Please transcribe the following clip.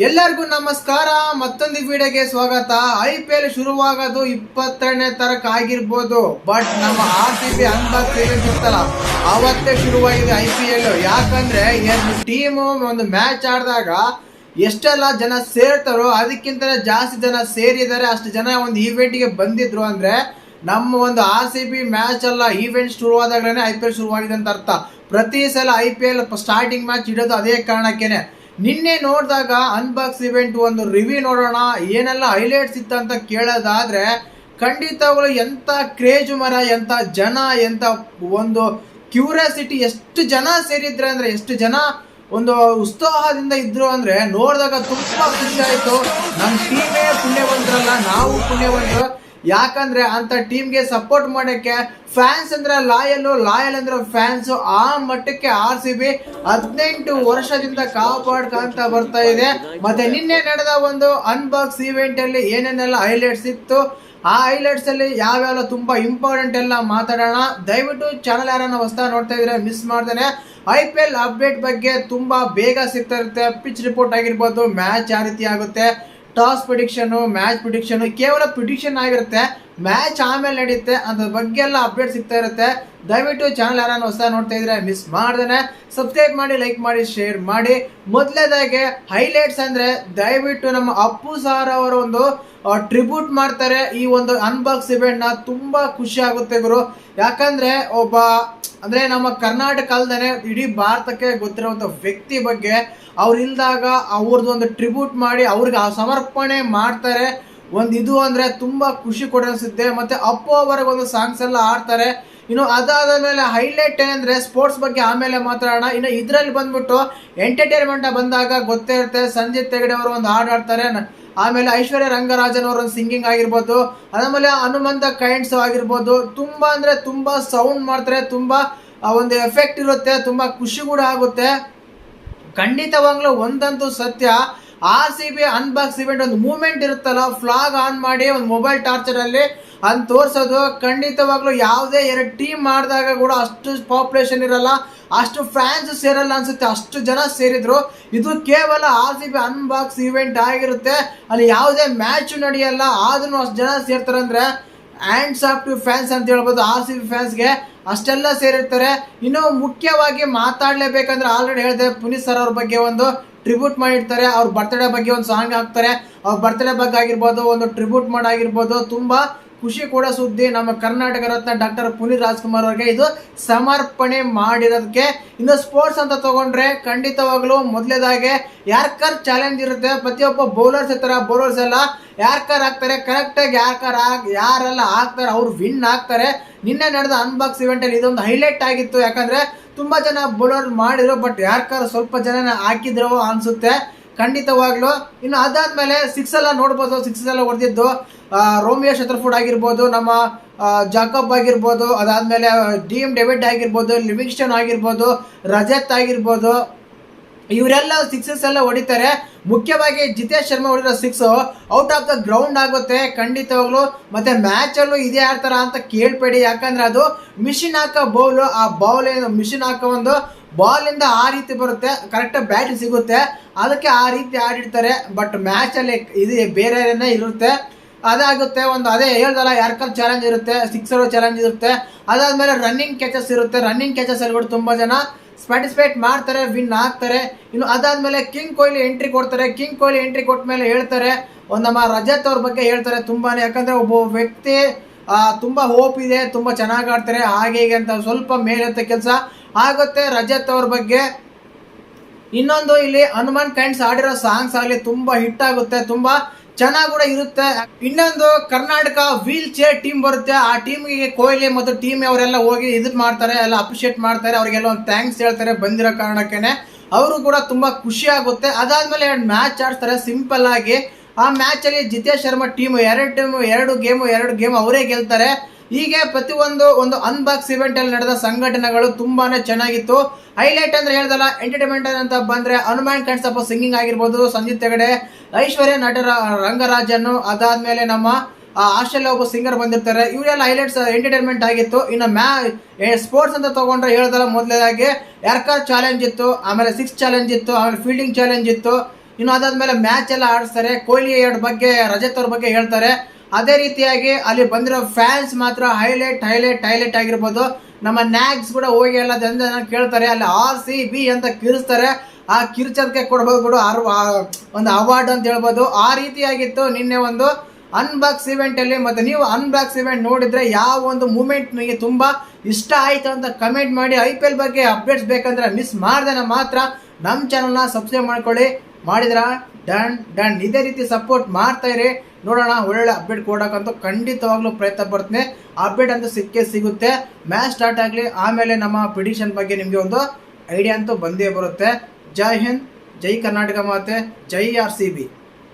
ಎಲ್ಲರಿಗೂ ನಮಸ್ಕಾರ. ಮತ್ತೊಂದು ವಿಡಿಯೋಗೆ ಸ್ವಾಗತ. ಐ ಪಿ ಎಲ್ ಶುರುವಾಗೋದು ಇಪ್ಪತ್ತೆರಡನೇ ತರಕ ಆಗಿರ್ಬೋದು. ಬಟ್ ನಮ್ಮ R C B unbox event ಇರ್ತಲ್ಲ ಅವತ್ತೇ ಶುರುವಾಗಿದೆ ಐ ಪಿ ಎಲ್ ಯಾಕಂದ್ರೆ ಎರಡು ಟೀಮು ಒಂದು ಮ್ಯಾಚ್ ಆಡಿದಾಗ ಎಷ್ಟೆಲ್ಲ ಜನ ಸೇರ್ತಾರೋ ಅದಕ್ಕಿಂತ ಜಾಸ್ತಿ ಜನ ಸೇರಿದ್ದಾರೆ. ಅಷ್ಟು ಜನ ಒಂದು ಈವೆಂಟ್ಗೆ ಬಂದಿದ್ರು ಅಂದ್ರೆ ನಮ್ಮ ಒಂದು ಆರ್ ಸಿ ಬಿ ಮ್ಯಾಚ್ ಎಲ್ಲ ಈವೆಂಟ್ ಶುರುವಾದಾಗಲೇ ಐ ಪಿ ಎಲ್ ಶುರುವಾಗಿದೆ ಅಂತ ಅರ್ಥ. ಪ್ರತಿ ಸಲ I P L starting match ಇಡೋದು ಅದೇ ಕಾರಣಕ್ಕೇನೆ. ನಿನ್ನೆ ನೋಡಿದಾಗ ಅನ್ಬಾಕ್ಸ್ ಇವೆಂಟ್ ಒಂದು ರಿವ್ಯೂ ನೋಡೋಣ, ಏನೆಲ್ಲ ಹೈಲೈಟ್ಸ್ ಇತ್ತು ಅಂತ ಕೇಳೋದಾದ್ರೆ ಖಂಡಿತಗಳು ಎಂಥ ಕ್ರೇಜ್ ಮರ, ಎಂಥ ಜನ, ಎಂಥ ಒಂದು ಕ್ಯೂರಿಯಾಸಿಟಿ ಎಷ್ಟು ಜನ ಸೇರಿದ್ರೆ ಅಂದರೆ, ಎಷ್ಟು ಜನ ಒಂದು ಉತ್ಸಾಹದಿಂದ ಇದ್ರು ಅಂದರೆ, ನೋಡಿದಾಗ ತುಂಬ ಖುಷಿ ಆಯಿತು. ನಮ್ಮ ಟೀಮೇ ಪುಣ್ಯವಂತರಲ್ಲ, ನಾವು ಪುಣ್ಯವಂತರು. ಯಾಕಂದ್ರೆ ಅಂತ ಟೀಮ್ಗೆ ಸಪೋರ್ಟ್ ಮಾಡಕ್ಕೆ ಫ್ಯಾನ್ಸ್ ಅಂದ್ರೆ ಲಾಯಲ್ ಲಾಯಲ್ ಅಂದ್ರೆ ಫ್ಯಾನ್ಸ್ ಆ ಮಟ್ಟಕ್ಕೆ ಆರ್ ಸಿ ಬಿ ಹದಿನೆಂಟು ವರ್ಷದಿಂದ ಕಾಪಾಡ್ಕೊಂತ ಬರ್ತಾ ಇದೆ. ಮತ್ತೆ ನಿನ್ನೆ ನಡೆದ ಒಂದು ಅನ್ಬಾಕ್ಸ್ ಇವೆಂಟ್ ಅಲ್ಲಿ ಏನೇನೆಲ್ಲ ಹೈಲೈಟ್ಸ್ ಇತ್ತು, ಆ ಹೈಲೈಟ್ಸ್ ಅಲ್ಲಿ ಯಾವ್ಯಾವ ತುಂಬಾ ಇಂಪಾರ್ಟೆಂಟ್ ಎಲ್ಲ ಮಾತಾಡೋಣ. ದಯವಿಟ್ಟು ಚಾನಲ್ ಯಾರನ್ನ ಹೊಸ ನೋಡ್ತಾ ಇದ್ರೆ ಮಿಸ್ ಮಾಡ್ದೇನೆ. ಐ ಪಿ ಎಲ್ ಅಪ್ಡೇಟ್ ಬಗ್ಗೆ ತುಂಬಾ ಬೇಗ ಸಿಗ್ತಾ ಇರುತ್ತೆ. ಪಿಚ್ ರಿಪೋರ್ಟ್ ಆಗಿರ್ಬೋದು ಮ್ಯಾಚ್ ಯಾವ ರೀತಿ ಆಗುತ್ತೆ. ಟಾಸ್ ಪ್ರಿಡಿಕ್ಷನ್ ಮ್ಯಾಚ್ ಪ್ರಿಡಿಕ್ಷನ್ ಕೇವಲ ಪ್ರಿಡಿಕ್ಷನ್ ಆಗಿರುತ್ತೆ. ಮ್ಯಾಚ್ ಆಮೇಲೆ ನಡೆಯುತ್ತೆ ಅದ್ರ ಬಗ್ಗೆ ಎಲ್ಲ ಅಪ್ಡೇಟ್ ಸಿಗ್ತಾ ಇರುತ್ತೆ. ದಯವಿಟ್ಟು ಚಾನಲ್ ಯಾರನ್ನ ಹೊಸ ನೋಡ್ತಾ ಇದ್ರೆ ಮಿಸ್ ಮಾಡ್ದೇನೆ. ಸಬ್ಸ್ಕ್ರೈಬ್ ಮಾಡಿ ಲೈಕ್ ಮಾಡಿ ಶೇರ್ ಮಾಡಿ. ಮೊದಲೇದಾಗೆ ಹೈಲೈಟ್ಸ್ ಅಂದ್ರೆ ದಯವಿಟ್ಟು ನಮ್ಮ ಅಪ್ಪು ಸಾರ್ ಅವರ ಒಂದು ಟ್ರಿಬ್ಯೂಟ್ ಮಾಡ್ತಾರೆ. ಈ ಒಂದು ಅನ್ಬಾಕ್ಸ್ ಇವೆಂಟ್ನ ತುಂಬಾ ಖುಷಿ ಆಗುತ್ತೆ ಗುರು. ಯಾಕಂದ್ರೆ ಒಬ್ಬ, ಅಂದ್ರೆ ನಮ್ಮ ಕರ್ನಾಟಕ ಅಲ್ದೇನೆ ಇಡೀ ಭಾರತಕ್ಕೆ ಗೊತ್ತಿರುವಂತ ವ್ಯಕ್ತಿ ಬಗ್ಗೆ ಅವ್ರು ಇಲ್ದಾಗ ಅವ್ರದ್ದು ಒಂದು ಟ್ರಿಬ್ಯೂಟ್ ಮಾಡಿ ಅವ್ರಿಗೆ ಆ ಸಮರ್ಪಣೆ ಮಾಡ್ತಾರೆ. ಒಂದು ಇದು ಅಂದರೆ ತುಂಬ ಖುಷಿ ಕೊಡ ಮತ್ತು ಮತ್ತೆ ಅಪ್ಪು ಅವರಿಗೆ ಒಂದು ಸಾಂಗ್ಸ್ ಎಲ್ಲ ಆಡ್ತಾರೆ ಇನ್ನು ಅದಾದ ಮೇಲೆ ಹೈಲೈಟ್ ಏನಂದರೆ ಸ್ಪೋರ್ಟ್ಸ್ ಬಗ್ಗೆ ಆಮೇಲೆ ಮಾತಾಡೋಣ. ಇನ್ನು ಇದರಲ್ಲಿ ಬಂದ್ಬಿಟ್ಟು ಎಂಟರ್ಟೈನ್ಮೆಂಟ್ ಬಂದಾಗ ಗೊತ್ತೇ ಇರುತ್ತೆ, ಸಂಜಿತ್ ತೆಗಡೆ ಅವರು ಒಂದು ಹಾಡು ಆಡ್ತಾರೆ ಆಮೇಲೆ ಐಶ್ವರ್ಯ ರಂಗರಾಜನ್ ಅವರ ಒಂದು ಸಿಂಗಿಂಗ್ ಆಗಿರ್ಬೋದು. ಅದಾದಮೇಲೆ ಹನುಮಂತ ಕೈಂಡ್ಸ್ ಆಗಿರ್ಬೋದು. ತುಂಬ ಅಂದರೆ ತುಂಬ ಸೌಂಡ್ ಮಾಡ್ತಾರೆ. ತುಂಬ ಒಂದು ಎಫೆಕ್ಟ್ ಇರುತ್ತೆ. ತುಂಬ ಖುಷಿ ಕೂಡ ಆಗುತ್ತೆ. ಖಂಡಿತವಾಗ್ಲೂ ಒಂದಂತೂ ಸತ್ಯ. R C B unbox event ಒಂದು ಮೂಮೆಂಟ್ ಇರುತ್ತಲ್ಲ ಫ್ಲಾಗ್ ಆನ್ ಮಾಡಿ ಒಂದು ಮೊಬೈಲ್ ಟಾರ್ಚರ್ ಅಲ್ಲಿ ತೋರ್ಸೋದು. ಖಂಡಿತವಾಗ್ಲೂ ಯಾವುದೇ ಎರಡು ಟೀಮ್ ಮಾಡಿದಾಗ ಕೂಡ ಅಷ್ಟು ಪಾಪ್ಯುಲೇಷನ್ ಇರಲ್ಲ, ಅಷ್ಟು ಫ್ಯಾನ್ಸ್ ಸೇರಲ್ಲ ಅನ್ಸುತ್ತೆ. ಅಷ್ಟು ಜನ ಸೇರಿದ್ರು. ಇದು ಕೇವಲ R C B unbox event ಆಗಿರುತ್ತೆ. ಅಲ್ಲಿ ಯಾವುದೇ ಮ್ಯಾಚ್ ನಡೆಯಲ್ಲ, ಆದ್ರೂ ಅಷ್ಟು ಜನ ಸೇರ್ತಾರೆ ಅಂದರೆ ಆ್ಯಂಡ್ಸ್ ಆಫ್ ಟು ಫ್ಯಾನ್ಸ್ ಅಂತ ಹೇಳ್ಬೋದು ಆರ್ ಸಿ ಬಿ ಫ್ಯಾನ್ಸ್ಗೆ ಅಷ್ಟೆಲ್ಲ ಸೇರಿರ್ತಾರೆ. ಇನ್ನು ಮುಖ್ಯವಾಗಿ ಮಾತಾಡಲೇಬೇಕಂದ್ರೆ ಆಲ್ರೆಡಿ ಹೇಳಿದೆ ಪುನೀತ್ ಸರ್ ಅವ್ರ ಬಗ್ಗೆ ಒಂದು ಟ್ರಿಬ್ಯೂಟ್ ಮಾಡಿರ್ತಾರೆ. ಅವ್ರ ಬರ್ತ್ಡೇ ಬಗ್ಗೆ ಒಂದು ಸಾಂಗ್ ಹಾಕ್ತಾರೆ. ಅವ್ರ ಬರ್ತ್ಡೇ ಬಗ್ಗೆ ಆಗಿರ್ಬೋದು, ಒಂದು ಟ್ರಿಬ್ಯೂಟ್ ಮಾಡಾಗಿರ್ಬೋದು ತುಂಬಾ ಖುಷಿ ಕೂಡ ಸುದ್ದಿ. ನಮ್ಮ ಕರ್ನಾಟಕ ರತ್ನ ಡಾಕ್ಟರ್ ಪುನೀತ್ ರಾಜ್ಕುಮಾರ್ ಅವರಿಗೆ ಇದು ಸಮರ್ಪಣೆ ಮಾಡಿರೋದಕ್ಕೆ. ಇನ್ನು ಸ್ಪೋರ್ಟ್ಸ್ ಅಂತ ತಗೊಂಡ್ರೆ ಖಂಡಿತವಾಗ್ಲೂ ಮೊದಲೇದಾಗೆ ಯಾರ್ಕರ್ ಚಾಲೆಂಜ್ ಇರುತ್ತೆ, ಪ್ರತಿಯೊಬ್ಬ ಬೌಲರ್ಸ್ ಇರ್ತಾರೆ ಬೌಲರ್ಸ್ ಎಲ್ಲ ಯಾರ್ಕರ್ ಹಾಕ್ತಾರೆ ಕರೆಕ್ಟಾಗಿ ಯಾರ್ಕರ್ ಹಾಕ್, ಯಾರೆಲ್ಲ ಹಾಕ್ತಾರೆ, ಅವ್ರು ವಿನ್ ಆಗ್ತಾರೆ ನಿನ್ನೆ ನಡೆದ ಅನ್ಬಾಕ್ಸ್ ಇವೆಂಟ್ ಅಲ್ಲಿ ಇದೊಂದು ಹೈಲೈಟ್ ಆಗಿತ್ತು. ಯಾಕಂದ್ರೆ ತುಂಬಾ ಜನ ಬೌಲರ್ ಮಾಡಿದ್ರು ಬಟ್ ಯಾರ್ಕರ್ ಸ್ವಲ್ಪ ಜನ ಹಾಕಿದ್ರು ಅನ್ಸುತ್ತೆ. ಖಂಡಿತವಾಗ್ಲು. ಇನ್ನು ಅದಾದ್ಮೇಲೆ ಸಿಕ್ಸ್ ಎಲ್ಲ ನೋಡ್ಬೋದು ಸಿಕ್ಸ್ ಎಲ್ಲ ಹೊಡೆದಿದ್ದು. ರೋಮಿಯೋ ಶತ್ರಫುಡ್ ಆಗಿರ್ಬೋದು, ನಮ್ಮ ಜಾಕಬ್ ಆಗಿರ್ಬೋದು, ಅದಾದ್ಮೇಲೆ ಡಿ ಎಂ ಡೆವಿಡ್ ಆಗಿರ್ಬೋದು, ಲಿವಿಂಗ್ಸ್ಟನ್ ಆಗಿರ್ಬೋದು, ರಜತ್ ಆಗಿರ್ಬೋದು. ಇವರೆಲ್ಲ ಸಿಕ್ಸಸ್ ಎಲ್ಲ ಹೊಡಿತಾರೆ. ಮುಖ್ಯವಾಗಿ Jitesh Sharma ಹೊಡಿರೋ six out of the ground ಆಗುತ್ತೆ, ಖಂಡಿತವಾಗ್ಲು. ಮತ್ತೆ ಮ್ಯಾಚ್ ಅಲ್ಲೂ ಇದೇ ಆಡ್ತಾರ ಅಂತ ಕೇಳ್ಬೇಡಿ. ಯಾಕಂದ್ರೆ ಅದು ಮಿಷಿನ್ ಹಾಕೋ ಬೌಲ್ ಆ ಬೌಲ್ ಮಿಷಿನ್ ಹಾಕೋ ಒಂದು ಬಾಲ್ ಇಂದ ಆ ರೀತಿ ಬರುತ್ತೆ. ಕರೆಕ್ಟ್ ಬ್ಯಾಟ್ ಸಿಗುತ್ತೆ. ಅದಕ್ಕೆ ಆ ರೀತಿ ಆಡಿರ್ತಾರೆ ಬಟ್ ಮ್ಯಾಚ್ ಅಲ್ಲಿ ಇದು ಬೇರೆನೇ ಇರುತ್ತೆ. ಅದಾಗುತ್ತೆ ಒಂದು ಅದೇ ಹೇಳ್ದಲ್ಲ ಯಾರ್ಕಲ್ ಚಾಲೆಂಜ್ ಇರುತ್ತೆ ಸಿಕ್ಸರ್ ಚಾಲೆಂಜ್ ಇರುತ್ತೆ. ಅದಾದಮೇಲೆ ರನ್ನಿಂಗ್ ಕ್ಯಾಚಸ್ ಇರುತ್ತೆ. ರನ್ನಿಂಗ್ ಕ್ಯಾಚಸ್ ಅಲ್ಲಿ ಕೂಡ ತುಂಬಾ ಜನ ಪಾರ್ಟಿಸಿಪೇಟ್ ಮಾಡ್ತಾರೆ ವಿನ್ ಆಗ್ತಾರೆ. ಇನ್ನು ಅದಾದಮೇಲೆ ಕಿಂಗ್ ಕೊಹ್ಲಿ ಎಂಟ್ರಿ ಕೊಡ್ತಾರೆ. ಕಿಂಗ್ ಕೊಹ್ಲಿ ಎಂಟ್ರಿ ಕೊಟ್ಟ ಮೇಲೆ ಹೇಳ್ತಾರೆ, ಒಂದು ನಮ್ಮ ರಜತ್ ಅವ್ರ ಬಗ್ಗೆ ಹೇಳ್ತಾರೆ ತುಂಬಾ ಯಾಕಂದ್ರೆ ಒಬ್ಬ ವ್ಯಕ್ತಿ ತುಂಬಾ ಹೋಪ್ ಇದೆ, ತುಂಬಾ ಚೆನ್ನಾಗಿ ಆಡ್ತಾರೆ. ಹಾಗೆ ಹೀಗೆ ಅಂತ ಸ್ವಲ್ಪ ಮೇಲೆತ್ತ ಕೆಲಸ ಆಗುತ್ತೆ ರಜತ್ ಅವ್ರ ಬಗ್ಗೆ. ಇನ್ನೊಂದು ಇಲ್ಲಿ ಹನುಮಾನ್ ಕೈಂಡ್ಸ್ ಆಡಿರೋ ಸಾಂಗ್ಸ್ ಆಗಲಿ ತುಂಬಾ ಹಿಟ್ ಆಗುತ್ತೆ, ತುಂಬಾ ಚೆನ್ನಾಗಿ ಕೂಡ ಇರುತ್ತೆ. ಇನ್ನೊಂದು ಕರ್ನಾಟಕ ವೀಲ್ ಚೇರ್ ಟೀಮ್ ಬರುತ್ತೆ. ಆ ಟೀಮ್ಗೆ ಕೊಹ್ಲಿ ಮತ್ತು ಟೀಮ್ ಅವರೆಲ್ಲ ಹೋಗಿ ಇದು ಮಾಡ್ತಾರೆ, ಎಲ್ಲ ಅಪ್ರಿಷಿಯೇಟ್ ಮಾಡ್ತಾರೆ. ಅವ್ರಿಗೆಲ್ಲ ಒಂದು ಥ್ಯಾಂಕ್ಸ್ ಹೇಳ್ತಾರೆ ಬಂದಿರೋ ಕಾರಣಕ್ಕೇನೆ. ಅವರು ಕೂಡ ತುಂಬಾ ಖುಷಿ ಆಗುತ್ತೆ. ಅದಾದ್ಮೇಲೆ ಎರಡು ಮ್ಯಾಚ್ ಆಡ್ತಾರೆ ಸಿಂಪಲ್ ಆಗಿ. ಆ ಮ್ಯಾಚ್ ಅಲ್ಲಿ ಜಿತೇಶ್ ಶರ್ಮಾ ಟೀಮ್ ಎರಡು ಟೀಮ್ ಎರಡು ಗೇಮು ಎರಡು ಗೇಮ್ ಅವರೇ ಗೆಲ್ತಾರೆ. ಹೀಗೆ ಪ್ರತಿಯೊಂದು ಒಂದು ಅನ್ಬಾಕ್ಸ್ ಇವೆಂಟ್ ಅಲ್ಲಿ ನಡೆದ ಸಂಘಟನೆಗಳು ತುಂಬಾನೇ ಚೆನ್ನಾಗಿತ್ತು. ಹೈಲೈಟ್ ಅಂದ್ರೆ ಹೇಳ್ದಲ್ಲ ಎಂಟರ್ಟೈನ್ಮೆಂಟ್ ಅಂತ ಬಂದ್ರೆ ಹನುಮಾನ್ ಕಣ್ಸಪ್ಪ ಸಿಂಗಿಂಗ್ ಆಗಿರ್ಬೋದು ಸಂಜಿತ್ ಹೆಗಡೆ ಐಶ್ವರ್ಯ ನಟರ ರಂಗರಾಜನ್ ಅದಾದ್ಮೇಲೆ ನಮ್ಮ ಆಸ್ಟ್ರೇಲಿಯಾ ಒಬ್ಬ ಸಿಂಗರ್ ಬಂದಿರ್ತಾರೆ. ಇವರೆಲ್ಲ ಹೈಲೈಟ್ಸ್ ಎಂಟರ್ಟೈನ್ಮೆಂಟ್ ಆಗಿತ್ತು. ಇನ್ನು ಮ್ಯಾ ಸ್ಪೋರ್ಟ್ಸ್ ಅಂತ ತಗೊಂಡ್ರೆ ಹೇಳ್ದಲ್ಲ ಮೊದಲೇದಾಗಿ ಯಾರ್ಕರ್ ಚಾಲೆಂಜ್ ಇತ್ತು, ಆಮೇಲೆ ಸಿಕ್ಸ್ ಚಾಲೆಂಜ್ ಇತ್ತು, ಆಮೇಲೆ ಫೀಲ್ಡಿಂಗ್ ಚಾಲೆಂಜ್ ಇತ್ತು. ಇನ್ನು ಅದಾದ್ಮೇಲೆ ಮ್ಯಾಚ್ ಎಲ್ಲ ಆಡಿಸ್ತಾರೆ. ಕೊಹ್ಲಿ ಎರಡು ಬಗ್ಗೆ, ರಜತ್ ಅವ್ರ ಬಗ್ಗೆ ಹೇಳ್ತಾರೆ. ಅದೇ ರೀತಿಯಾಗಿ ಅಲ್ಲಿ ಬಂದಿರೋ ಫ್ಯಾನ್ಸ್ ಮಾತ್ರ ಹೈಲೈಟ್ ಹೈಲೈಟ್ ಹೈಲೈಟ್ ಆಗಿರ್ಬೋದು. ನಮ್ಮ ನ್ಯಾಗ್ಸ್ ಕೂಡ ಹೋಗಿ ಎಲ್ಲ ಜನ ಕೇಳ್ತಾರೆ, ಅಲ್ಲಿ ಆರ್ ಸಿ ಬಿ ಅಂತ ಕಿರಿಸ್ತಾರೆ. ಆ ಕಿರ್ಚದಕ್ಕೆ ಕೊಡ್ಬೋದು ಬಿಡು ಆರ್ ಒಂದು ಅವಾರ್ಡ್ ಅಂತ ಹೇಳ್ಬೋದು. ಆ ರೀತಿಯಾಗಿತ್ತು ನಿನ್ನೆ ಒಂದು ಅನ್ಬಾಕ್ಸ್ ಇವೆಂಟ್ ಅಲ್ಲಿ. ಮತ್ತೆ ನೀವು ಅನ್ಬಾಕ್ಸ್ ಇವೆಂಟ್ ನೋಡಿದ್ರೆ ಯಾವ ಒಂದು ಮೂಮೆಂಟ್ ನಿಮಗೆ ತುಂಬಾ ಇಷ್ಟ ಆಯ್ತು ಅಂತ ಕಮೆಂಟ್ ಮಾಡಿ ಐ ಪಿ ಎಲ್ ಬಗ್ಗೆ ಅಪ್ಡೇಟ್ಸ್ ಬೇಕಂದ್ರೆ ಮಿಸ್ ಮಾಡ್ದೆ ಮಾತ್ರ. ನಮ್ಮ ಚಾನಲ್ನ ಸಬ್ಸ್ಕ್ರೈಬ್ ಮಾಡ್ಕೊಳ್ಳಿ. ಮಾಡಿದ್ರ? ಡನ್ ಡನ್ ಇದೇ ರೀತಿ ಸಪೋರ್ಟ್ ಮಾಡ್ತಾ ಇರಿ. ನೋಡೋಣ, ಒಳ್ಳೊಳ್ಳೆ ಅಪ್ಡೇಟ್ ಕೊಡೋಕ್ಕಂತೂ ಖಂಡಿತವಾಗ್ಲೂ ಪ್ರಯತ್ನ ಪಡ್ತೀನಿ. ಅಪ್ಡೇಟ್ ಅಂತೂ ಸಿಕ್ಕೇ ಸಿಗುತ್ತೆ. ಮ್ಯಾಚ್ ಸ್ಟಾರ್ಟ್ ಆಗಲಿ, ಆಮೇಲೆ ನಮ್ಮ ಪ್ರಿಡಿಕ್ಷನ್ ಬಗ್ಗೆ ನಿಮಗೆ ಒಂದು ಐಡಿಯಾ ಅಂತೂ ಬಂದೇ ಬರುತ್ತೆ. ಜೈ ಹಿಂದ್, ಜೈ ಕರ್ನಾಟಕ ಮಾತೆ, ಜೈ ಆರ್ ಸಿ ಬಿ.